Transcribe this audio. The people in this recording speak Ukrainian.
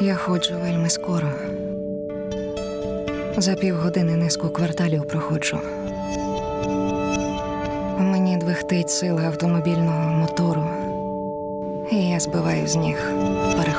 Я ходжу вельми скоро. За півгодини низку кварталів проходжу. Мені двихтить сила автомобільного мотору, і я збиваю з ніг перехожих.